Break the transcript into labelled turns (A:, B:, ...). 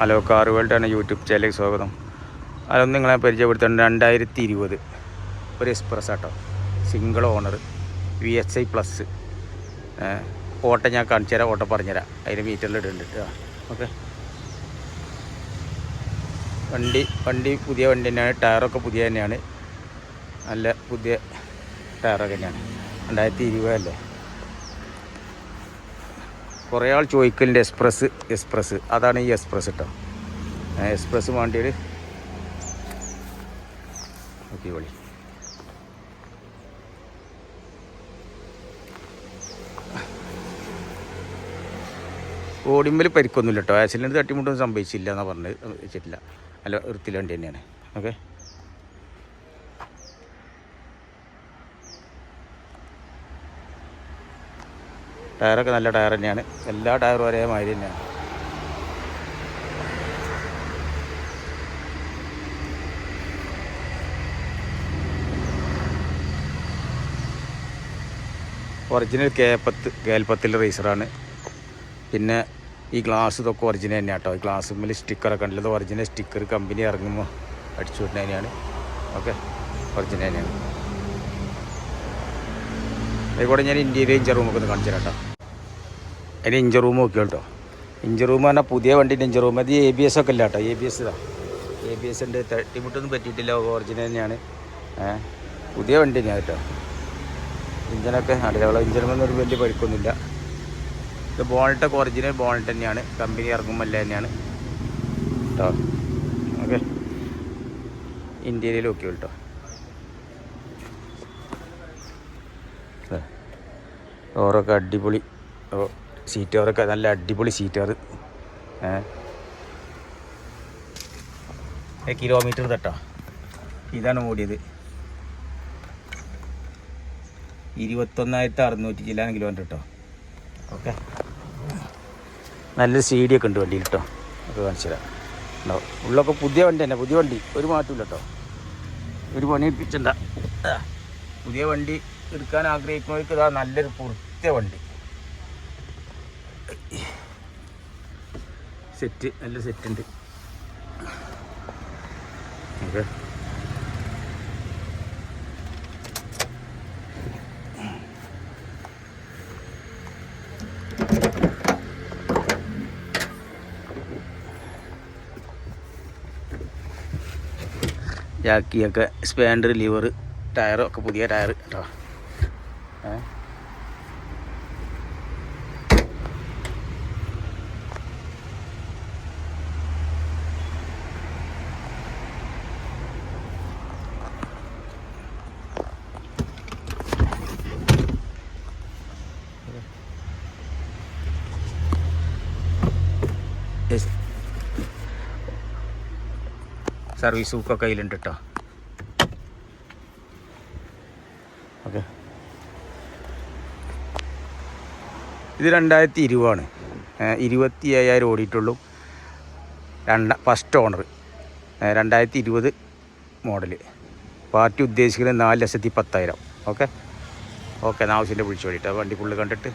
A: Hello car ആണ് YouTube ചാനലിലേക്ക് സ്വാഗതം. അതൊന്നും നിങ്ങളെ പരിചയപ്പെടുത്തുന്നത് രണ്ടായിരത്തി ഇരുപത് ഒരു express auto. Single owner V S I plus ഓട്ടം ഞാൻ കാണിച്ചു തരാം. ഓട്ടം പറഞ്ഞുതരാം. അതിന് മീറ്ററിൽ ഇടുന്നുണ്ട് ഓക്കെ. വണ്ടി വണ്ടി പുതിയ വണ്ടി തന്നെയാണ്. ടയറൊക്കെ പുതിയ തന്നെയാണ്. നല്ല പുതിയ ടയറൊക്കെ തന്നെയാണ്. രണ്ടായിരത്തി ഇരുപതല്ലേ കുറേ ആൾ ചോദിക്കലുണ്ട് എക്സ്പ്രസ് എക്സ്പ്രസ്. അതാണ് ഈ എക്സ്പ്രസ് കേട്ടോ എക്സ്പ്രസ് വേണ്ടിയൊരു ഓക്കെ വിളി. ഓടിമ്പൽ പരിക്കൊന്നുമില്ല കേട്ടോ ആക്സിഡന്റ് തട്ടിമുട്ടൊന്നും സംഭവിച്ചില്ല എന്നാണ് പറഞ്ഞത്. വെച്ചിട്ടില്ല. അല്ല വൃത്തിയിൽ വണ്ടി തന്നെയാണ് ഓക്കെ? ടയറൊക്കെ നല്ല ടയർ തന്നെയാണ്. എല്ലാ ടയറും ഒരേ മാതിരി തന്നെയാണ്. ഒറിജിനൽ കേപ്പത്ത് കേൽപ്പത്തിൽ റേസറാണ് പിന്നെ ഈ ഗ്ലാസ് ഇതൊക്കെ ഒറിജിനൽ തന്നെയാണ് കേട്ടോ ഈ ഗ്ലാസ് മേലെ സ്റ്റിക്കറൊക്കെ ഉണ്ടല്ലോ. ഒറിജിനൽ സ്റ്റിക്കർ കമ്പനി ഇറങ്ങുമ്പോൾ അടിച്ചു വിടുന്ന തന്നെയാണ്. ഓക്കെ ഒറിജിനൽ തന്നെയാണ്. അതുകൂടെ ഞാൻ ഇന്ത്യയിലെ ഇഞ്ചർ റൂമൊക്കെ ഒന്ന് കാണിച്ചു തരാം കേട്ടോ അതിന് ഇഞ്ചർ റൂം നോക്കിയോ കേട്ടോ. ഇഞ്ചർ റൂം പറഞ്ഞാൽ പുതിയ വണ്ടിന്റെ ഇഞ്ചർ റൂം അത് എ ബി എസ് ഒക്കെ ഇല്ല കേട്ടോ. എ ബി എസ് ഇതാ. എ ബി എസ് ഉണ്ട് തട്ടിമുട്ടൊന്നും പറ്റിയിട്ടില്ല. ഒറിജിനൽ തന്നെയാണ്. പുതിയ വണ്ടി തന്നെയാണ് കേട്ടോ. ഇഞ്ചനൊക്കെ അടിയാളെ ഇഞ്ചിനൊന്നും ഒരു വലിയ പഴുക്കൊന്നുമില്ല ഇത് ബോണറ്റൊക്കെ ഒറിജിനൽ ബോണറ്റ് തന്നെയാണ്. കമ്പനി ഇറങ്ങുമ്പോൾ അല്ല തന്നെയാണ്. കേട്ടോ. ഓക്കെ ഇന്ത്യയിൽ ഒക്കെ കേട്ടോ. ഓറൊക്കെ അടിപൊളി. ഓ സീറ്റുകാരൊക്കെ നല്ല അടിപൊളി സീറ്റുകാർ ഏ? കിലോമീറ്റർ തട്ടോ. ഇതാണ് ഓടിയത്. ഇരുപത്തൊന്നായിരത്തി അറുന്നൂറ്റി ചില്ലാൻ കിലോമീറ്റർ കേട്ടോ ഓക്കെ. നല്ല സി ഡി ഒക്കെ ഉണ്ട് വണ്ടിയിൽ കേട്ടോ ഒക്കെ കാണിച്ചു തരാം. ഉണ്ടാവും ഉള്ളൊക്കെ പുതിയ വണ്ടി തന്നെ പുതിയ വണ്ടി. ഒരു മാറ്റമില്ല കേട്ടോ ഒരു പണി എടുപ്പിച്ചണ്ട പുതിയ വണ്ടി എടുക്കാൻ ആഗ്രഹിക്കുന്നവർക്ക് ഇതാ നല്ലൊരു പുറത്തെ വണ്ടി. സെറ്റ് നല്ല സെറ്റ് ഉണ്ട് ഓക്കെ. ജാക്കിയൊക്കെ സ്പാൻഡർ ലിവർ ടയറൊക്കെ പുതിയ ടയർ കേട്ടോ. ഏ? സർവീസ് ബുക്കൊക്കെ കയ്യിലുണ്ട് കേട്ടോ ഓക്കെ ഇത് രണ്ടായിരത്തി ഇരുപതാണ്. ഇരുപത്തി അയ്യായിരം ഓടിയിട്ടുള്ളൂ. രണ്ട ഫസ്റ്റ് ഓണർ രണ്ടായിരത്തി ഇരുപത് മോഡൽ പാർട്ടി ഉദ്ദേശിക്കുന്നത് നാല് ലക്ഷത്തി പത്തായിരം. ഓക്കെ ഓക്കെ എന്നാൽ ആവശ്യത്തിന്റെ വിളിച്ചു വേണ്ടിയിട്ട് വണ്ടി ഫുള്ള് കണ്ടിട്ട്.